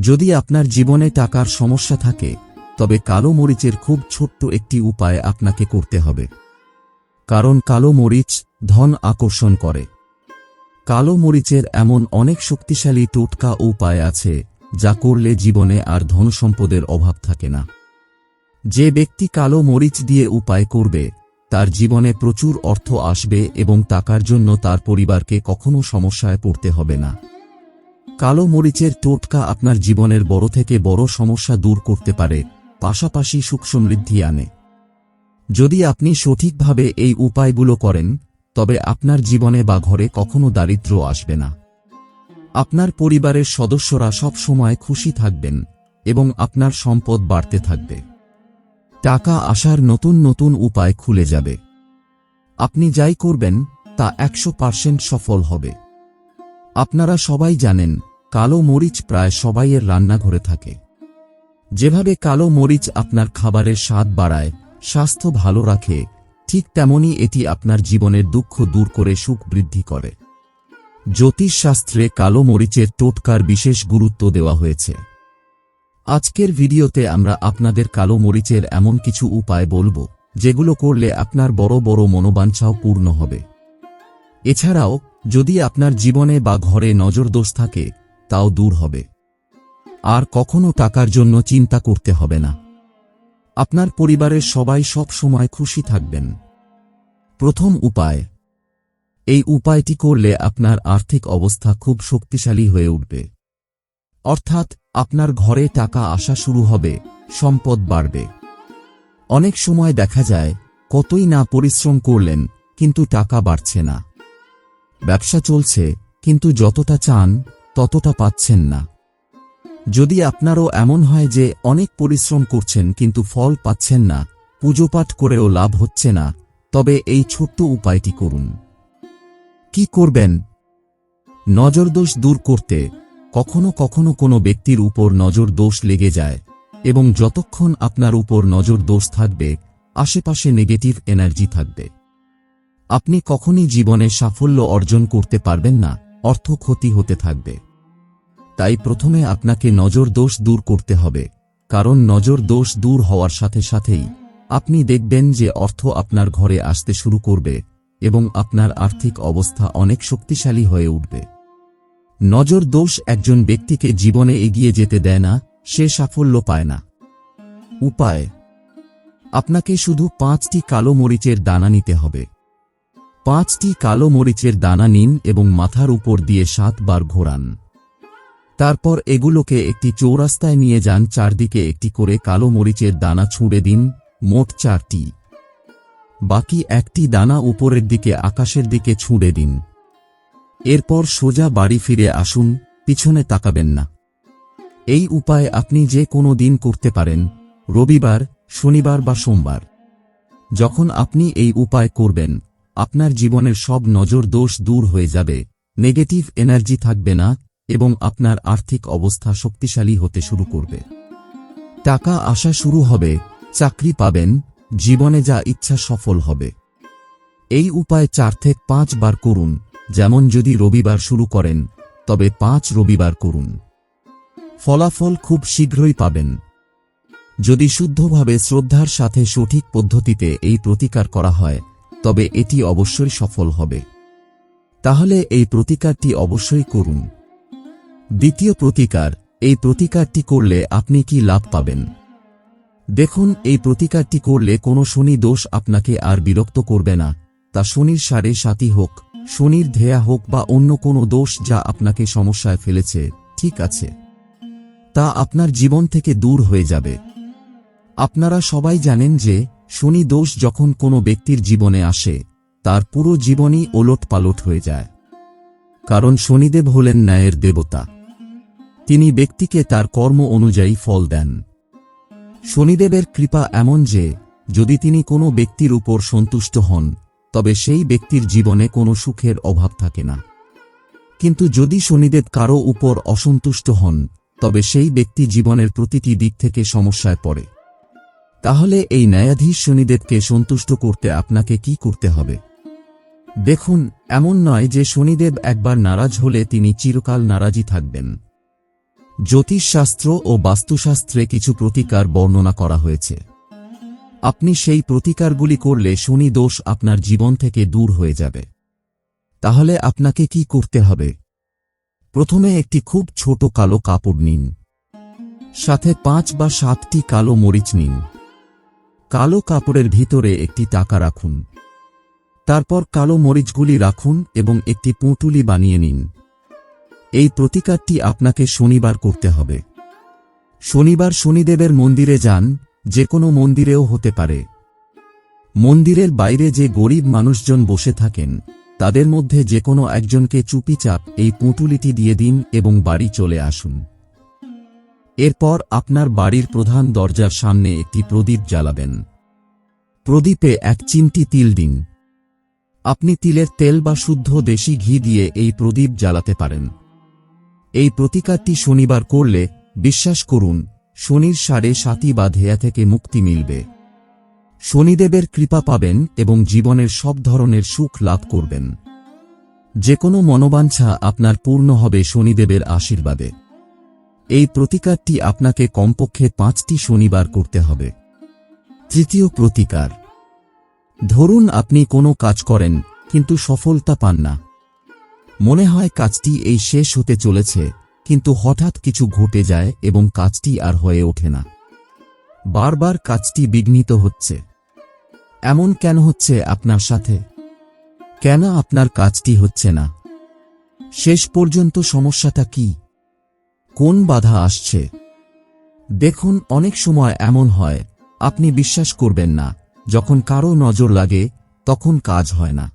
যদি আপনার জীবনে টাকার সমস্যা থাকে, তবে কালো মরিচের খুব ছোট্ট একটি উপায় আপনাকে করতে হবে। কারণ কালো মরিচ ধন আকর্ষণ করে। কালো মরিচের এমন অনেক শক্তিশালী টোটকা উপায় আছে, যা করলে জীবনে আর ধন সম্পদের অভাব থাকে না। যে ব্যক্তি কালো মরিচ দিয়ে উপায় করবে, তার জীবনে প্রচুর অর্থ আসবে এবং টাকার জন্য তার পরিবারকে কখনো সমস্যায় পড়তে হবে না। কালো মরিচের টোটকা আপনার জীবনের বড় থেকে বড় সমস্যা দূর করতে পারে, পাশাপাশি সুখ সমৃদ্ধি আনে। যদি আপনি সঠিকভাবে এই উপায়গুলো করেন, তবে আপনার জীবনে বা ঘরে কখনো দারিদ্র্য আসবে না। আপনার পরিবারের সদস্যরা সব সময় খুশি থাকবেন এবং আপনার সম্পদ বাড়তে থাকবে। টাকা আসার নতুন নতুন উপায় খুলে যাবে। আপনি যাই করবেন, তা একশো সফল হবে। আপনারা সবাই জানেন, কালো মরিচ প্রায় সবাইয়ের রান্নাঘরে থাকে। যেভাবে কালো মরিচ আপনার খাবারের স্বাদ বাড়ায়, স্বাস্থ্য ভালো রাখে, ঠিক তেমনি এটি আপনার জীবনের দুঃখ দূর করে সুখ বৃদ্ধি করে। জ্যোতিষশাস্ত্রে কালো মরিচের টোটকার বিশেষ গুরুত্ব দেওয়া হয়েছে। আজকের ভিডিওতে আমরা আপনাদের কালো মরিচের এমন কিছু উপায় বলব, যেগুলো করলে আপনার বড় বড় মনোবাঞ্ছাও পূর্ণ হবে। এছাড়াও যদি আপনার জীবনে বা ঘরে নজরদোষ থাকে, তাও দূর হবে। আর কখনো টাকার জন্য চিন্তা করতে হবে না। আপনার পরিবারের সবাই সব সময় খুশি থাকবেন। প্রথম উপায়, এই উপায়টি করলে আপনার আর্থিক অবস্থা খুব শক্তিশালী হয়ে উঠবে। অর্থাৎ, আপনার ঘরে টাকা আসা শুরু হবে, সম্পদ বাড়বে। অনেক সময় দেখা যায়, কতই না পরিশ্রম করলেন, কিন্তু টাকা বাড়ছে না। ব্যবসা চলছে, কিন্তু যতটা চান, ততটা পাচ্ছেন না। যদি আপনারও এমন হয় যে অনেক পরিশ্রম করছেন, কিন্তু ফল পাচ্ছেন না, পুজোপাঠ করেও লাভ হচ্ছে না, তবে এই ছোট্ট উপায়টি করুন। কি করবেন? নজরদোষ দূর করতে, কখনো কখনো কোনো ব্যক্তির উপর নজর দোষ লেগে যায়, এবং যতক্ষণ আপনার উপর নজর দোষ থাকবে, আশেপাশে নেগেটিভ এনার্জি থাকবে। আপনি কখনই জীবনে সাফল্য অর্জন করতে পারবেন না, অর্থ ক্ষতি হতে থাকবে। তাই প্রথমে আপনাকে নজর দোষ দূর করতে হবে, কারণ নজর দোষ দূর হওয়ার সাথে সাথেই আপনি দেখবেন যে অর্থ আপনার ঘরে আসতে শুরু করবে এবং আপনার আর্থিক অবস্থা অনেক শক্তিশালী হয়ে উঠবে। নজর দোষ একজন ব্যক্তিকে জীবনে এগিয়ে যেতে দেয় না, সে সাফল্য পায় না। উপায়, আপনাকে শুধু পাঁচটি কালো মরিচের দানা নিতে হবে। পাঁচটি কালো মরিচের দানা নিন এবং মাথার উপর দিয়ে সাতবার ঘোরান। তারপর এগুলোকে একটি চৌরাস্তায় নিয়ে যান, চারদিকে একটি করে কালো মরিচের দানা ছুঁড়ে দিন, মোট চারটি। বাকি একটি দানা উপরের দিকে, আকাশের দিকে ছুঁড়ে দিন। এরপর সোজা বাড়ি ফিরে আসুন, পিছনে তাকাবেন না। এই উপায় আপনি যে কোনো দিন করতে পারেন, রবিবার, শনিবার বা সোমবার। যখন আপনি এই উপায় করবেন আপনার জীবনের সব নজর দোষ দূর হয়ে যাবে। নেগেটিভ এনার্জি থাকবে না এবং আপনার আর্থিক অবস্থা শক্তিশালী হতে শুরু করবে। টাকা আসা শুরু হবে, চাকরি পাবেন, জীবনে যা ইচ্ছা সফল হবে। এই উপায় চার থেকে পাঁচ বার করুন, যেমন যদি রবিবার শুরু করেন, তবে পাঁচ রবিবার করুন। ফলাফল খুব শীঘ্রই পাবেন। যদি শুদ্ধভাবে শ্রদ্ধার সাথে সঠিক পদ্ধতিতে এই প্রতিকার করা হয় তবে এটি অবশ্যই সফল হবে। তাহলে এই প্রতিকারটি অবশ্যই করুন। দ্বিতীয় প্রতিকার, এই প্রতিকারটি করলে আপনি কি লাভ পাবেন? দেখুন, এই প্রতিকারটি করলে কোনো শনি দোষ আপনাকে আর বিরক্ত করবে না। তা শনির সারে সাথী হোক, শনির ধেয়া হোক বা অন্য কোনো দোষ যা আপনাকে সমস্যায় ফেলেছে, ঠিক আছে। তা আপনার জীবন থেকে দূর হয়ে যাবে। আপনারা সবাই জানেন যে শনি দোষ যখন কোনো ব্যক্তির জীবনে আসে, তার পুরো জীবনই ওলট পালট হয়ে যায়। কারণ শনিদেব হলেন ন্যায়ের দেবতা। তিনি ব্যক্তিকে তার কর্ম অনুযায়ী ফল দেন। শনিদেবের কৃপা এমন যে, যদি তিনি কোনো ব্যক্তির উপর সন্তুষ্ট হন, তবে সেই ব্যক্তির জীবনে কোনো সুখের অভাব থাকে না। কিন্তু যদি শনিদেব কারও উপর অসন্তুষ্ট হন, তবে সেই ব্যক্তি জীবনের প্রতিটি দিক থেকে সমস্যায় পড়ে। তাহলে এই ন্যায়াধীশ শনিদেবকে সন্তুষ্ট করতে আপনাকে কি করতে হবে? দেখুন, এমন নয় যে শনিদেব একবার নারাজ হলে তিনি চিরকাল নারাজি থাকবেন। জ্যোতিষশাস্ত্র ও বাস্তুশাস্ত্রে কিছু প্রতিকার বর্ণনা করা হয়েছে। আপনি সেই প্রতিকারগুলি করলে শনি দোষ আপনার জীবন থেকে দূর হয়ে যাবে। তাহলে আপনাকে কি করতে হবে? প্রথমে একটি খুব ছোট কালো কাপড় নিন। সাথে পাঁচ বা সাতটি কালো মরিচ নিন। কালো কাপড়ের ভিতরে একটি টাকা রাখুন। তারপর কালো মরিচগুলি রাখুন এবং একটি পুঁটুলি বানিয়ে নিন। এই প্রতিকারটি আপনাকে শনিবার করতে হবে। শনিবার শনিদেবের মন্দিরে যান, যে কোনো মন্দিরেও হতে পারে। মন্দিরের বাইরে যে গরিব মানুষজন বসে থাকেন, তাদের মধ্যে যে কোনো একজনকে চুপিচাপ এই পুঁটুলিটি দিয়ে দিন এবং বাড়ি চলে আসুন। এরপর আপনার বাড়ির প্রধান দরজার সামনে একটি প্রদীপ জ্বালাবেন। প্রদীপে এক চিমটি তিল দিন। আপনি তিলের তেল বা শুদ্ধ দেশি ঘি দিয়ে এই প্রদীপ জ্বালাতে পারেন। এই প্রতিকারটি শনিবার করলে, বিশ্বাস করুন, শনির সাড়ে সাতি বা ধেয়া থেকে মুক্তি মিলবে। শনিদেবের কৃপা পাবেন এবং জীবনের সব ধরনের সুখ লাভ করবেন। যে কোনো মনোবাঞ্ছা আপনার পূর্ণ হবে শনিদেবের আশীর্বাদে। এই প্রতিকারটি আপনাকে কমপক্ষে পাঁচটি শনিবার করতে হবে। তৃতীয় প্রতিকার। ধরুন আপনি কোনো কাজ করেন, কিন্তু সফলতা পান না। মনে হয় কাজটি এই শেষ হতে চলেছে, কিন্তু হঠাৎ কিছু ঘটে যায় এবং কাজটি আর হয়ে ওঠে না। বারবার কাজটি বিঘ্নিত হচ্ছে। এমন কেন হচ্ছে আপনার সাথে? কেন আপনার কাজটি হচ্ছে না? শেষ পর্যন্ত সমস্যাটা কি? কোন বাধা আসছে? দেখুন, অনেক সময় এমন হয়, আপনি বিশ্বাস করবেন না, যখন কারও নজর লাগে, তখন কাজ হয় না।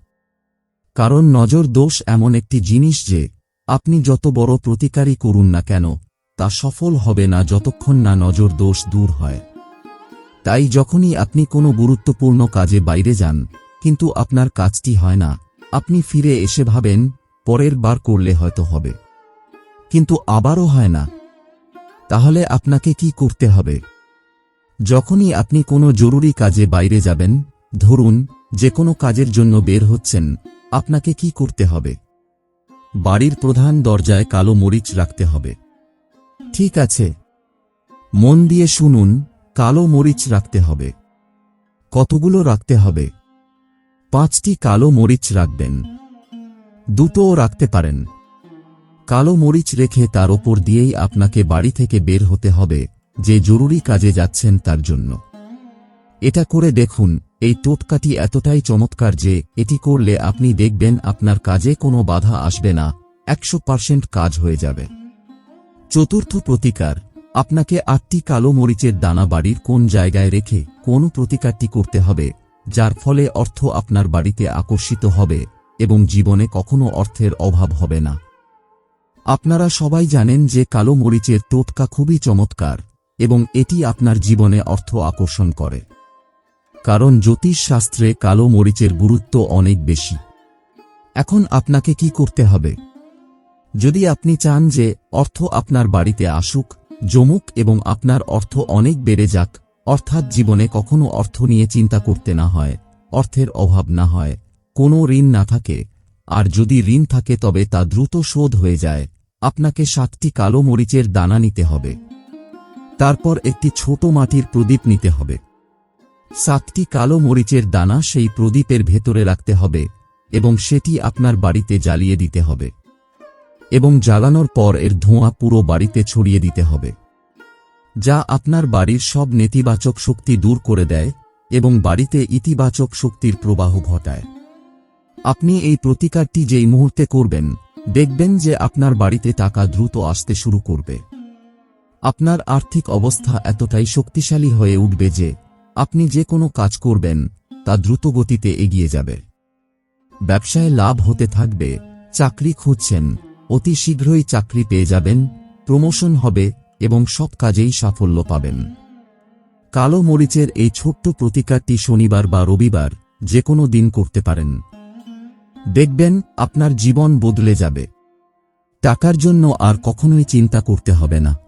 কারণ নজর দোষ এমন একটি জিনিস যে, আপনি যত বড় প্রতিকারই করুন না কেন, তা সফল হবে না যতক্ষণ না নজর দোষ দূর হয়। তাই যখনই আপনি কোনো গুরুত্বপূর্ণ কাজে বাইরে যান, কিন্তু আপনার কাজটি হয় না, আপনি ফিরে এসে ভাবেন, পরের বার করলে হয়তো হবে। কিন্তু আবারও হয় না। তাহলে আপনাকে কি করতে হবে? যখনই আপনি কোনো জরুরি কাজে বাইরে যাবেন, ধরুন, যে কোনো কাজের জন্য বের হচ্ছেন, আপনাকে কি করতে হবে? বাড়ির প্রধান দরজায় কালো মরিচ রাখতে হবে। ঠিক আছে। মন দিয়ে শুনুন, কালো মরিচ রাখতে হবে। কতগুলো রাখতে হবে? পাঁচটি কালো মরিচ রাখবেন। দুটোও রাখতে পারেন। কালো মরিচ রেখে তার ওপর দিয়েই আপনাকে বাড়ি থেকে বের হতে হবে, যে জরুরি কাজে যাচ্ছেন তার জন্য। এটা করে দেখুন, এই টোটকাটি এতটাই চমৎকার যে এটি করলে আপনি দেখবেন আপনার কাজে কোনো বাধা আসবে না, একশো পার্সেন্ট কাজ হয়ে যাবে। চতুর্থ প্রতিকার, আপনাকে আটটি কালো মরিচের দানা বাড়ির কোন জায়গায় রেখে কোন প্রতিকারটি করতে হবে, যার ফলে অর্থ আপনার বাড়িতে আকর্ষিত হবে এবং জীবনে কখনো অর্থের অভাব হবে না। আপনারা সবাই জানেন যে কালো মরিচের টোটকা খুবই চমৎকার, এবং এটি আপনার জীবনে অর্থ আকর্ষণ করে। কারণ জ্যোতিষ শাস্ত্রে কালো মরিচের গুরুত্ব অনেক বেশি। এখন আপনাকে কি করতে হবে? যদি আপনি চান যে অর্থ আপনার বাড়িতে আসুক, জমুক এবং আপনার অর্থ অনেক বেড়ে যাক, অর্থাৎ জীবনে কখনো অর্থ নিয়ে চিন্তা করতে না হয়, অর্থের অভাব না হয়, কোনো ঋণ না থাকে, আর যদি ঋণ থাকে তবে তা দ্রুত শোধ হয়ে যায়। আপনাকে সাতটি কালো মরিচের দানা নিতে হবে। তারপর একটি ছোট মাটির প্রদীপ নিতে হবে। সাতটি কালো মরিচের দানা সেই প্রদীপের ভেতরে রাখতে হবে এবং সেটি আপনার বাড়িতে জ্বালিয়ে দিতে হবে। এবং জ্বালানোর পর এর ধোঁয়া পুরো বাড়িতে ছড়িয়ে দিতে হবে। যা আপনার বাড়ির সব নেতিবাচক শক্তি দূর করে দেয় এবং বাড়িতে ইতিবাচক শক্তির প্রবাহ ঘটায়। আপনি এই প্রতিকারটি যেই মুহূর্তে করবেন দেখবেন যে আপনার বাড়িতে টাকা দ্রুত আসতে শুরু করবে। আপনার আর্থিক অবস্থা এতটাই শক্তিশালী হয়ে উঠবে যে, আপনি যে কোনো কাজ করবেন, তা দ্রুত গতিতে এগিয়ে যাবে। ব্যবসায় লাভ হতে থাকবে, চাকরি খুঁজছেন, অতি শীঘ্রই চাকরি পেয়ে যাবেন, প্রমোশন হবে এবং সব কাজেই সাফল্য পাবেন। কালো মরিচের এই ছোট্ট প্রতিকারটি শনিবার বা রবিবার যে কোনো দিন করতে পারেন। দেখবেন আপনার জীবন বদলে যাবে। টাকার জন্য আর কখনোই চিন্তা করতে হবে না।